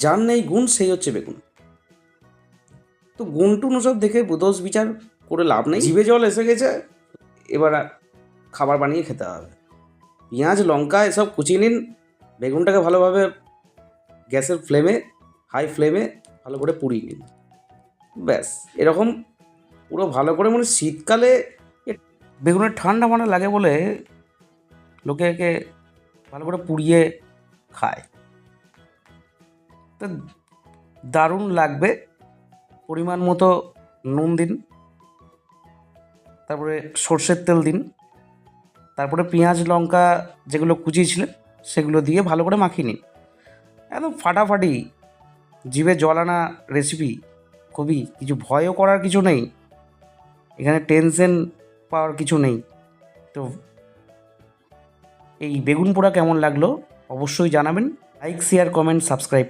যার নেই গুণ সেই হচ্ছে বেগুন। তো গুণ টুন সব দেখে দোষ বিচার করে লাভ নেই। জিভে জল এসে গেছে। এবার খাবার বানিয়ে খেতে হবে। পেঁয়াজ লঙ্কা এসব কুচিয়ে নিন। বেগুনটাকে ভালোভাবে গ্যাসের ফ্লেমে হাই ফ্লেমে ভালো করে পুড়িয়ে নিন। ব্যাস এরকম পুরো ভালো করে মানে শীতকালে বেগুনের ঠান্ডা মান্ডা লাগে বলে লোকে একে ভালো করে পুড়িয়ে খায়। তো দারুণ লাগবে। পরিমাণ মতো নুন দিন। তারপরে সর্ষের তেল দিন। তারপরে পেঁয়াজ, লঙ্কা যেগুলো কুচিয়েছিলেন, সেগুলো দিয়ে ভালো করে মাখিয়ে নিন। একদম ফাটাফাটি। জিভে জল আনা রেসিপি খুবই কিছু ভয়ও করার কিছু নেই। এখানে টেনশন পাওয়ার কিছু নেই। তো এই বেগুন পোড়া কেমন লাগল অবশ্যই জানাবেন। Like share comment subscribe